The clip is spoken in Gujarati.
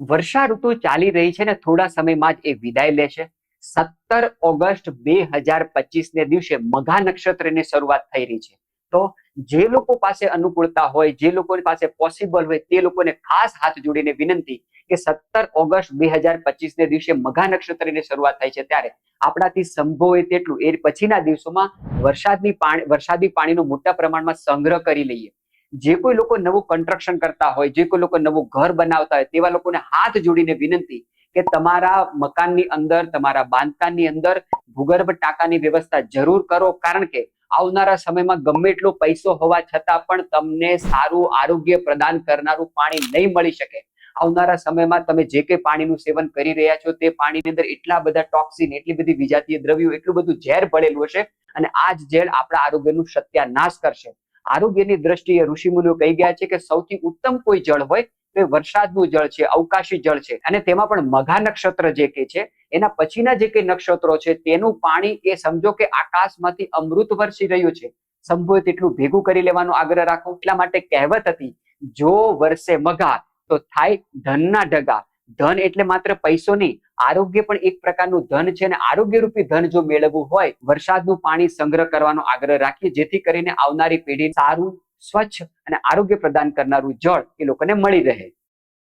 વર્ષા ઋતુ ચાલી રહી છે ને, થોડા સમયમાં જ એ વિદાય લેશે સત્તર ઓગસ્ટ બે હજાર પચીસ ને દિવસે મઘા નક્ષત્રની શરૂઆત થઈ રહી છે. તો જે લોકો પાસે અનુકૂળતા હોય, જે લોકો પાસે પોસિબલ હોય, તે લોકોને ખાસ હાથ જોડીને વિનંતી કે સત્તર ઓગસ્ટ બે હજાર પચીસ ને દિવસે મઘા નક્ષત્રની શરૂઆત થાય છે. ત્યારે આપણાથી સંભવ હોય તેટલું. એ પછીના દિવસોમાં વરસાદની પાણી, વરસાદી પાણીનો મોટા પ્રમાણમાં સંગ્રહ કરી લઈએ. જે કોઈ લોકો નવું કન્સ્ટ્રક્શન કરતા હોય, જે કોઈ લોકો નવું ઘર બનાવતા હોય, તેવા લોકોને હાથ જોડીને વિનંતી કે તમારા મકાનની અંદર, તમારા બાંધકામની અંદર ભૂગર્ભ ટાંકાની વ્યવસ્થા જરૂર કરો. કારણ કે આવનારા સમયમાં ગમે એટલો પૈસો હોવા છતાં પણ તમને સારું આરોગ્ય પ્રદાન કરનારું પાણી નહીં મળી શકે. આવનારા સમયમાં તમે જે કંઈ પાણીનું સેવન કરી રહ્યા છો, તે પાણીની અંદર એટલા બધા ટોક્સિન એટલી બધી વિજાતીય દ્રવ્યો, એટલું બધું ઝેર ભળેલું હશે અને આ જ ઝેર આપણા આરોગ્યનું સત્યાનાશ કરશે. આરોગ્યની દ્રષ્ટિએ ઋષિમુનિઓ કહી ગયા છે કે સૌથી ઉત્તમ કોઈ જળ હોય તો એ વરસાદનું જળ છે, અવકાશી જળ છે. અને તેમાં પણ મઘા નક્ષત્ર જે કે છે, એના પછીના જે કઈ નક્ષત્રો છે, તેનું પાણી એ સમજો કે આકાશમાંથી અમૃત વરસી રહ્યું છે. સંભવે તેટલું ભેગું કરી લેવાનો આગ્રહ રાખો. એટલા માટે કહેવત હતી, જો વર્ષે મઘા, તો થાય ધનના ઢગા. ધન એટલે માત્ર પૈસો નહીં, આરોગ્ય પણ એક પ્રકારનું ધન છે અને આરોગ્ય રૂપી ધન જો મેળવવું હોય, વરસાદનું પાણી સંગ્રહ કરવાનો આગ્રહ રાખીએ, જેથી કરીને આવનારી પેઢી સારું, સ્વચ્છ અને આરોગ્ય પ્રદાન કરનારું જળ એ લોકોને મળી રહે.